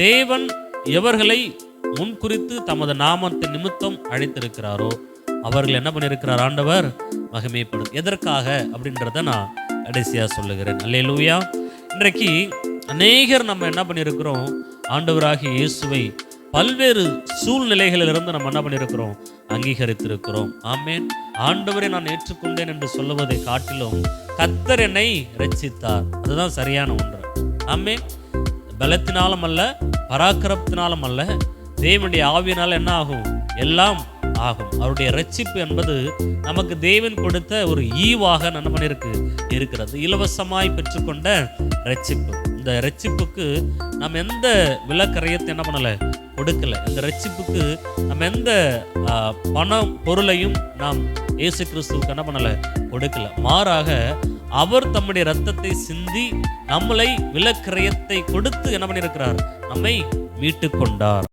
தேவன் எவர்களை முன்குறித்து தமது நாமத்தை நிமித்தம் அழைத்திருக்கிறாரோ அவர்கள் என்ன பண்ணியிருக்கிறார்? ஆண்டவர் மகிமைப்படும் எதற்காக அப்படின்றத நான் கடைசியாக சொல்லுகிறேன். அல்லேலூயா. இன்றைக்கு அநேகர் நம்ம என்ன பண்ணியிருக்கிறோம்? ஆண்டவராகிய இயேசுவை பல்வேறு சூழ்நிலைகளிலிருந்து நம்ம என்ன பண்ணியிருக்கிறோம்? அங்கீகரித்திருக்கிறோம். ஆமேன். ஆண்டவரை நான் ஏற்றுக்கொண்டேன் என்று சொல்லுவதை காட்டிலும் கத்தர் என்னை ரச்சித்தார் அதுதான் சரியான ஒன்று. ஆமேன். பலத்தினாலும் அல்ல பராக்கிரமத்தினாலும் அல்ல தேவனுடைய ஆவியினால் என்ன ஆகும்? எல்லாம் ஆகும். அவருடைய ரட்சிப்பு என்பது நமக்கு தேவன் கொடுத்த ஒரு ஈவாக என்ன பண்ணிருக்கு? இருக்கிறது. இலவசமாய் பெற்றுக்கொண்ட ரட்சிப்பு இந்த ரட்சிப்புக்கு நம்ம எந்த விலக்கரையத்தை என்ன பண்ணலை? கொடுக்கல. இந்த ரட்சிப்புக்கு நம்ம எந்த பணம் பொருளையும் நாம் இயேசு கிறிஸ்துவுக்கு என்ன பண்ணலை? கொடுக்கல. மாறாக அவர் தம்முடைய ரத்தத்தை சிந்தி நம்மளை விலக்கிரயத்தை கொடுத்து என்ன பண்ணியிருக்கிறார்? நம்மை மீட்டு கொண்டார்